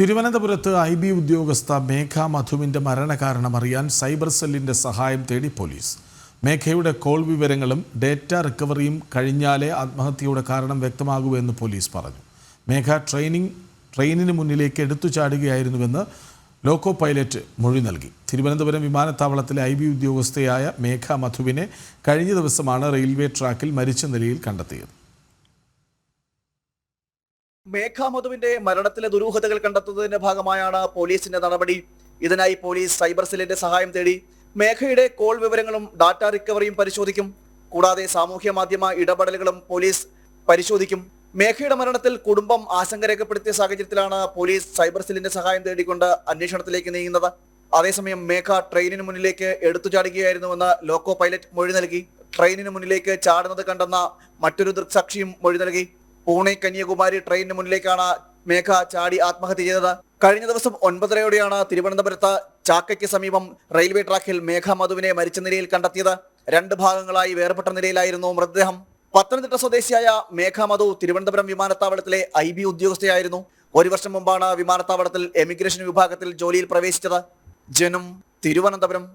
തിരുവനന്തപുരത്ത് I B ഉദ്യോഗസ്ഥ മേഘ മധുവിന്റെ മരണകാരണം അറിയാൻ സൈബർ സെല്ലിന്റെ സഹായം തേടി പോലീസ്. മേഘയുടെ കോൾ വിവരങ്ങളും ഡേറ്റ റിക്കവറിയും കഴിഞ്ഞാലേ ആത്മഹത്യയുടെ കാരണം വ്യക്തമാകൂ എന്ന് പോലീസ് പറഞ്ഞു. മേഘ ട്രെയിനിങ് ട്രെയിനിന് മുന്നിലേക്ക് എടുത്തു ചാടുകയായിരുന്നുവെന്ന് ലോക്കോ പൈലറ്റ് മൊഴി നൽകി. തിരുവനന്തപുരം വിമാനത്താവളത്തിലെ ഐ ബി ഉദ്യോഗസ്ഥയായ മേഘ മധുവിനെ കഴിഞ്ഞ ദിവസമാണ് റെയിൽവേ ട്രാക്കിൽ മരിച്ച നിലയിൽ കണ്ടെത്തിയത്. മേഘ മധുവിന്റെ മരണത്തിലെ ദുരൂഹതകൾ കണ്ടെത്തുന്നതിന്റെ ഭാഗമായാണ് പോലീസിന്റെ നടപടി. ഇതിനായി പോലീസ് സൈബർ സെല്ലിന്റെ സഹായം തേടി മേഘയുടെ കോൾ വിവരങ്ങളും ഡാറ്റ റിക്കവറിയും പരിശോധിക്കും. കൂടാതെ സാമൂഹ്യ മാധ്യമ ഇടപെടലുകളും പോലീസ് പരിശോധിക്കും. മേഘയുടെ മരണത്തിൽ കുടുംബം ആശങ്ക രേഖപ്പെടുത്തിയ സാഹചര്യത്തിലാണ് പോലീസ് സൈബർ സെല്ലിന്റെ സഹായം തേടിക്കൊണ്ട് അന്വേഷണത്തിലേക്ക് നീങ്ങുന്നത്. അതേസമയം മേഘ ട്രെയിനിന് മുന്നിലേക്ക് എടുത്തു ചാടുകയായിരുന്നുവെന്ന് ലോക്കോ പൈലറ്റ് മൊഴി നൽകി. ട്രെയിനിന് മുന്നിലേക്ക് ചാടുന്നത് കണ്ടെന്ന മറ്റൊരു ദൃക്സാക്ഷിയും മൊഴി നൽകി. പൂനെ കന്യാകുമാരി ട്രെയിനിന് മുന്നിലേക്കാണ് മേഘ ചാടി ആത്മഹത്യ ചെയ്തത്. കഴിഞ്ഞ ദിവസം ഒൻപതരയോടെയാണ് തിരുവനന്തപുരത്ത് ചാക്കയ്ക്ക് സമീപം റെയിൽവേ ട്രാക്കിൽ മേഘ മധുവിനെ മരിച്ച നിലയിൽ കണ്ടെത്തിയത്. രണ്ട് ഭാഗങ്ങളായി വേർപെട്ട നിലയിലായിരുന്നു മൃതദേഹം. പത്തനംതിട്ട സ്വദേശിയായ മേഘ മധു തിരുവനന്തപുരം വിമാനത്താവളത്തിലെ ഐ ബി ഉദ്യോഗസ്ഥയായിരുന്നു. ഒരു വർഷം മുമ്പാണ് വിമാനത്താവളത്തിൽ എമിഗ്രേഷൻ വിഭാഗത്തിൽ ജോലിയിൽ പ്രവേശിച്ചത്. ജനം തിരുവനന്തപുരം